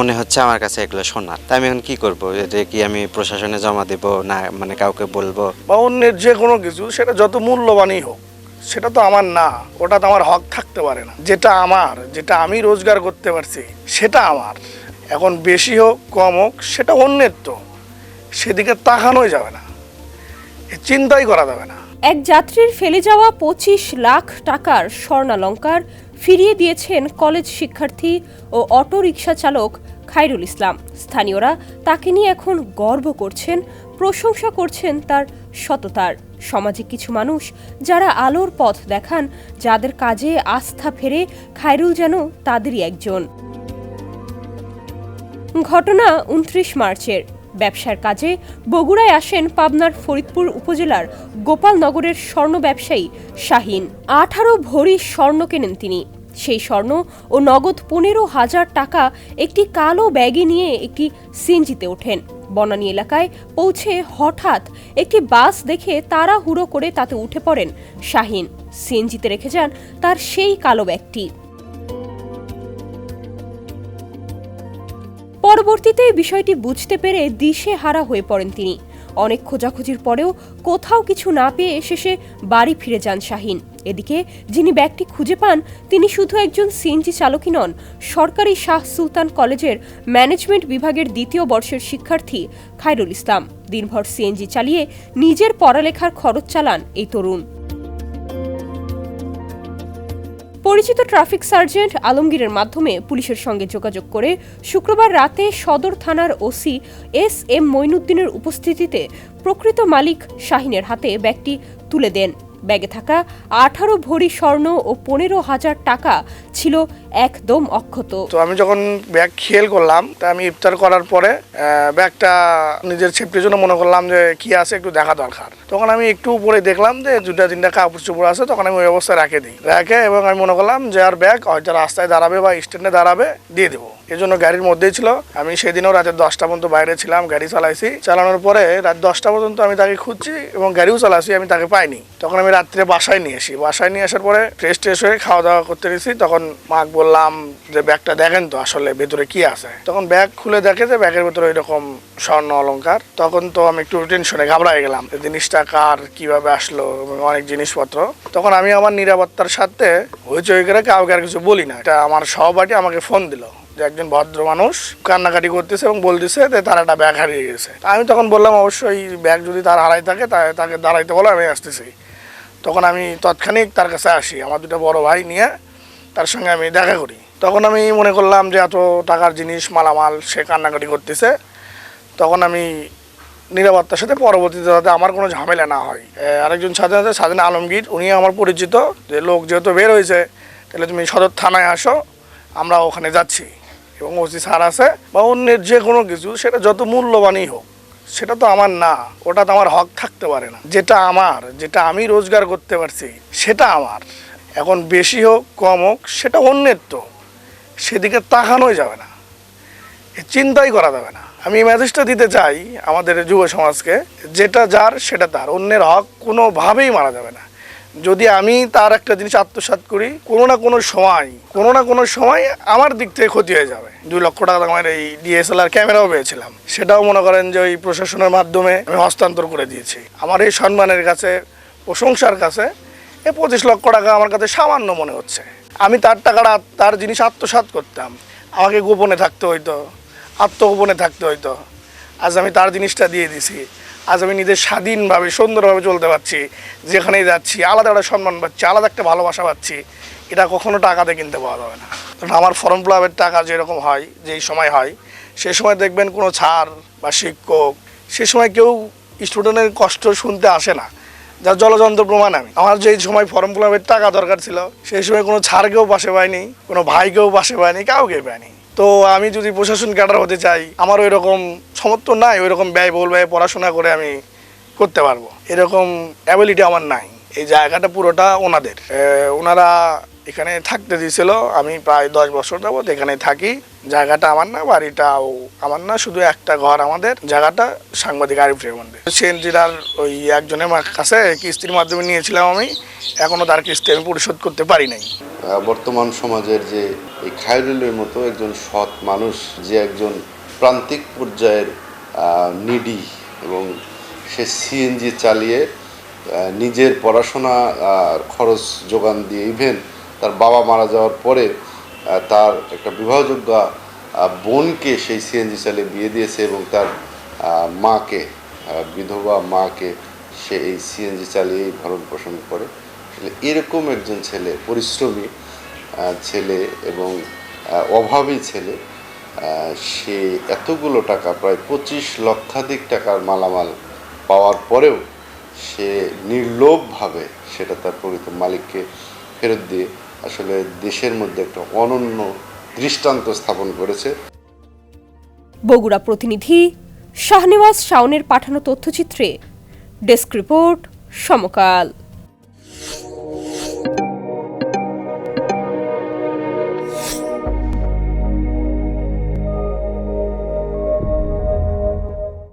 মনে হচ্ছে আমার কাছে এগুলো সোনা তা আমি এখন কি করব? এটা কি আমি প্রশাসনে জমা দেব না মানে কাউকে বলব? বা অন্যের যে কোনো কিছু সেটা যত মূল্যবানই হোক সেটা তো আমার না। ওটা তো আমার হক থাকতে পারে না। যেটা আমার যেটা আমি রোজগার করতে পারছি সেটা আমার। এখন বেশি হোক কম হোক সেটা অন্যের তো। সেদিকে তাকানোই যাবে না। চিন্তাই করা যাবে না। এক যাত্রীর ফেলে যাওয়া পঁচিশ লাখ টাকার স্বর্ণালঙ্কার ফিরিয়ে দিয়েছেন কলেজ শিক্ষার্থী ও অটো রিকশা চালক খায়রুল ইসলাম। স্থানীয়রা তাকে নিয়ে এখন গর্ব করছেন, প্রশংসা করছেন তার সততার। সমাজে কিছু মানুষ যারা আলোর পথ দেখান, যাদের কাজে আস্থা ফেরে, খায়রুল যেন তাদেরই একজন। ঘটনা উনত্রিশ মার্চের। ব্যবসার কাজে বগুড়ায় আসেন পাবনার ফরিদপুর উপজেলার গোপালনগরের স্বর্ণ ব্যবসায়ী শাহিন। আঠারো ভরি স্বর্ণ কেনেন তিনি। সেই স্বর্ণ ও নগদ পনেরো হাজার টাকা একটি কালো ব্যাগে নিয়ে একটি সিএনজিতে ওঠেন। বনানী এলাকায় পৌঁছে হঠাৎ একটি বাস দেখে তাড়াহুড়ো করে তাতে উঠে পড়েন শাহিন। সিএনজিতে রেখে যান তার সেই কালো ব্যাগটি। পরবর্তীতে বিষয়টি বুঝতে পেরে দিশে হারা হয়ে পড়েন তিনি। অনেক খোঁজাখুঁজির পরেও কোথাও কিছু না পেয়ে শেষে বাড়ি ফিরে যান শাহিন। এদিকে যিনি ব্যাগটি খুঁজে পান, তিনি শুধু একজন সিএনজি চালকই নন, সরকারি শাহ সুলতান কলেজের ম্যানেজমেন্ট বিভাগের দ্বিতীয় বর্ষের শিক্ষার্থী খায়রুল ইসলাম। দিনভর সিএনজি চালিয়ে নিজের পড়ালেখার খরচ চালান এই তরুণ। পরিচিত ট্রাফিক সার্জেন্ট আলমগীরের মাধ্যমে পুলিশের সঙ্গে যোগাযোগ করে শুক্রবার রাতে সদর থানার ওসি এস এম মইনুদ্দিনের উপস্থিতিতে প্রকৃত মালিক শাহিনের হাতে ব্যাগটি তুলে দেন। ব্যাগে থাকা আঠারো ভরি স্বর্ণ ও পনেরো হাজার টাকা ছিল একদম অক্ষত। তো আমি যখন ব্যাগ খেয়াল করলাম, তা আমি ইফতার করার পরে ব্যাগটা নিজের সেফটির জন্য মনে করলাম যে, কি আছে একটু দেখা দরকার। তখন আমি একটু উপরে দেখলাম যে দুটা তিনটা কাপড় চোপড় আছে, তখন আমি ওই অবস্থায় রেখে দিই। রেখে এবং আমি মনে করলাম যে, আর ব্যাগ হয়তো রাস্তায় দাঁড়াবে বা স্ট্যান্ডে দাঁড়াবে, দিয়ে দেবো। এই জন্য গাড়ির মধ্যেই ছিল। আমি সেদিনও রাতের দশটা পর্যন্ত বাইরে ছিলাম, গাড়ি চালাইছি। চালানোর পরে রাত দশটা পর্যন্ত আমি তাকে খুঁজছি এবং গাড়িও চালাচ্ছি আমি তাকে পাইনি। তখন আমি রাত্রে বাসায় নিয়ে আসি। বাসায় নিয়ে আসার পরে ফ্রেশ ট্রেশ হয়ে খাওয়া দাওয়া করতে গেছি তখন মাক বললাম যে, ব্যাগটা দেখেন তো আসলে ভেতরে কি আছে? তখন ব্যাগ খুলে দেখে যে, ব্যাগের ভেতরে এরকম স্বর্ণ অলঙ্কার তখন তো আমি একটু টেনশনে ঘাবড়াই গেলাম জিনিসটা কার? কীভাবে আসলো? অনেক জিনিসপত্র। তখন আমি আমার নিরাপত্তার সাথে হইচই করে কাউকে আর কিছু বলি না। এটা আমার সহপাঠী আমাকে ফোন দিল। যে একজন ভদ্র মানুষ কান্নাকাটি করতেছে এবং বলতেছে যে তার একটা ব্যাগ হারিয়ে গেছে। আমি তখন বললাম, অবশ্যই ব্যাগ যদি তার হারাই থাকে তাকে দাঁড়াইতে বলো, আমি আসতেছি। তখন আমি তৎক্ষণিক তার কাছে আসি। আমার দুটো বড় ভাই নিয়ে তার সঙ্গে আমি দেখা করি। তখন আমি মনে করলাম যে এত টাকার জিনিস, মালামাল, সে কান্নাকাটি করতেছে। তখন আমি নিরাপত্তার সাথে পরবর্তীতে যাতে আমার কোনো ঝামেলা না হয়। আরেকজন সাথে সাথে স্বাধীন আলমগীর। উনি আমার পরিচিত। যে লোক যেহেতু বের হয়েছে, তাহলে তুমি সদর থানায় আসো, আমরা ওখানে যাচ্ছি। এবং ওসি স্যার আছে বা অন্যের যে কোনো কিছু, সেটা যত মূল্যবানই হোক, সেটা তো আমার না, ওটা তো আমার হক থাকতে পারে না। যেটা আমার, যেটা আমি রোজগার করতে পারছি, সেটা আমার। এখন বেশি হোক, কম হোক, সেটা অন্যের তো। সেদিকে তাকানোই যাবে না। চিন্তাই করা যাবে না। আমি এই মেসেজটা দিতে চাই আমাদের যুব সমাজকে, যেটা যার, সেটা তার। অন্যের হক কোনোভাবেই মারা যাবে না। যদি আমি তার একটা জিনিস আত্মসাৎ করি, কোনো না কোনো সময়, কোনো না কোনো সময় আমার দিক থেকে ক্ষতি হয়ে যাবে। দুই লক্ষ টাকা আমার এই ডিএসএলআর ক্যামেরাও পেয়েছিলাম। সেটাও মনে করেন যে ওই প্রশাসনের মাধ্যমে আমি হস্তান্তর করে দিয়েছি। আমার এই সম্মানের কাছে, প্রশংসার কাছে এই পঁচিশ লক্ষ টাকা আমার কাছে সামান্য মনে হচ্ছে। আমি তার টাকাটা, তার জিনিস আত্মসাৎ করতাম। আমাকে গোপনে থাকতে হইতো, আত্মগোপনে থাকতে হইতো। আজ আমি তার জিনিসটা দিয়ে দিছি আজ আমি নিজের স্বাধীনভাবে, সুন্দরভাবে চলতে পারছি, যেখানেই যাচ্ছি, আলাদা একটা সম্মান পাচ্ছি, আলাদা একটা ভালোবাসা পাচ্ছি, এটা কখনো টাকাতে কিনতে পাওয়া যাবে না। কারণ আমার ফর্ম ফিলাপের টাকা যেরকম হয়, যেই সময় হয়, সে সময় দেখবেন কোনো ছাড় বা শিক্ষক, সে সময় কেউ স্টুডেন্টের কষ্ট শুনতে আসে না। যার জলযন্ত্র প্রমাণ আমি। আমার যেই সময় ফর্ম ফিলাপের টাকা দরকার ছিল, সেই সময় কোনো ছাড়কেও পাশে পাইনি, কোনো ভাইকেও পাশে পাইনি, কাউকে পাইনি। তো আমি যদি প্রশাসন ক্যাডার হতে চাই আমার ওই রকম সমর্থন নাই ওই রকম ব্যয়বহুল ব্যয় পড়াশোনা করে আমি করতে পারব। এরকম অ্যাবিলিটি আমার নাই। এই জায়গাটা পুরোটা ওনাদের। ওনারা এখানে থাকতে দিয়েছিল আমি প্রায় দশ বছর যাবত এখানে থাকি। জায়গাটা আমার না, বাড়িটাও আমার না, শুধু একটা ঘর আমাদের। জায়গাটা সাংবাদিক আরিফ রেমন্ডে সিএনজির ওই একজনের কাছে কিস্তির মাধ্যমে নিয়েছিলাম আমি। এখনও তার কিস্তি আমি পরিশোধ করতে পারি নাই। বর্তমান সমাজের যে এই খায়রুলের মতো একজন সৎ মানুষ, যে একজন প্রান্তিক পর্যায়ের নিডি এবং সে সিএনজি চালিয়ে নিজের পড়াশোনা খরচ যোগান দিয়ে ইভেন তার বাবা মারা যাওয়ার পরে তার একটা বিবাহযোগ্য বোনকে সেই সিএনজি চালিয়ে বিয়ে দিয়েছে এবং তার মাকে বিধবা মাকে সে এই সিএনজি চালিয়েই ভরণ পোষণ করে। আসলে এরকম একজন ছেলে, পরিশ্রমী ছেলে এবং অভাবী ছেলে সে এতগুলো টাকা, প্রায় পঁচিশ লক্ষাধিক টাকার মালামাল পাওয়ার পরেও সে নির্লোভভাবে সেটা তার প্রকৃত মালিককে ফেরত দিয়ে আসলে দেশের মধ্যে একটা অনন্য দৃষ্টান্ত স্থাপন করেছে। বগুড়া প্রতিনিধি শাহনেওয়াজ শাওনের পাঠানো তথ্যচিত্রে ডেস্ক রিপোর্ট সমকাল।